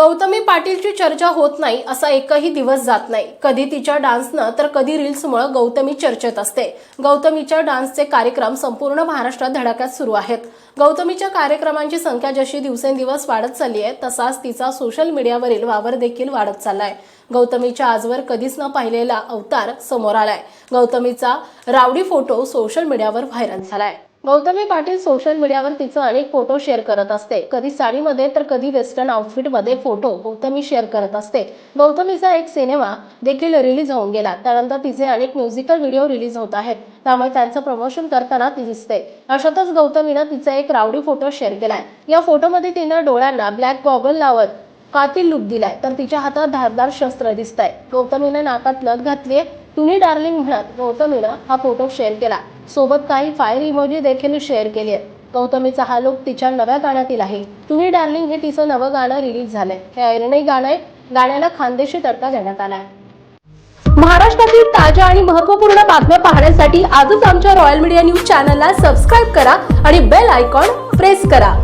गौतमी पाटीलची चर्चा होत नाही असा एकही दिवस जात नाही. कधी तिच्या डान्सनं तर कधी रील्समुळे गौतमी चर्चेत असते. गौतमीच्या डान्सचे कार्यक्रम संपूर्ण महाराष्ट्रात धडाक्यात सुरू आहेत. गौतमीच्या कार्यक्रमांची संख्या जशी दिवसेंदिवस वाढत चालली आहे तसाच तिचा सोशल मीडियावरील वावर देखील वाढत चाललाय. गौतमीच्या आजवर कधीच न पाहिलेला अवतार समोर आलाय. गौतमीचा रावडी फोटो सोशल मीडियावर व्हायरल झालाय. गौतमी पाटील सोशल मीडियावर तिचं अनेक फोटो शेअर करत असते. कधी साडीमध्ये तर कधी वेस्टर्न आउटफिटमध्ये फोटो गौतमी शेअर करत असते. गौतमीचा एक सिनेमा देखील रिलीज होऊन गेला. त्यानंतर तिचे अनेक म्युझिकल व्हिडिओ रिलीज होत आहेत. त्यामुळे त्यांचं प्रमोशन करताना ती दिसते. अशातच गौतमीनं तिचा एक रावडी फोटो शेअर केलाय. या फोटोमध्ये तिनं डोळ्यांना ब्लॅक गॉगल लावत कातील लुक दिलाय. तर तिच्या हातात धारदार शस्त्र दिसत आहे गौतमीने नाकात लत घातलीये. तुम्ही डार्लिंग म्हणत गौतमीनं हा फोटो शेअर केला. सोबत काही फायर इमोजी देखील शेअर केली आहे गौतमीचा हा लुक तिच्या नव्या गाण्यातील आहे. तुम्ही डार्लिंग हे तिचं नवं गाणं रिलीज झालंय. हे ऐरणही गाणं आहे. गाण्याला खानदेशी तडका देण्यात आलाय महाराष्ट्रातील ताज्या आणि महत्त्वपूर्ण बातम्या पाहण्यासाठी आजच आमच्या रॉयल मीडिया न्यूज चॅनलला सबस्क्राईब करा आणि बेल आयकॉन प्रेस करा.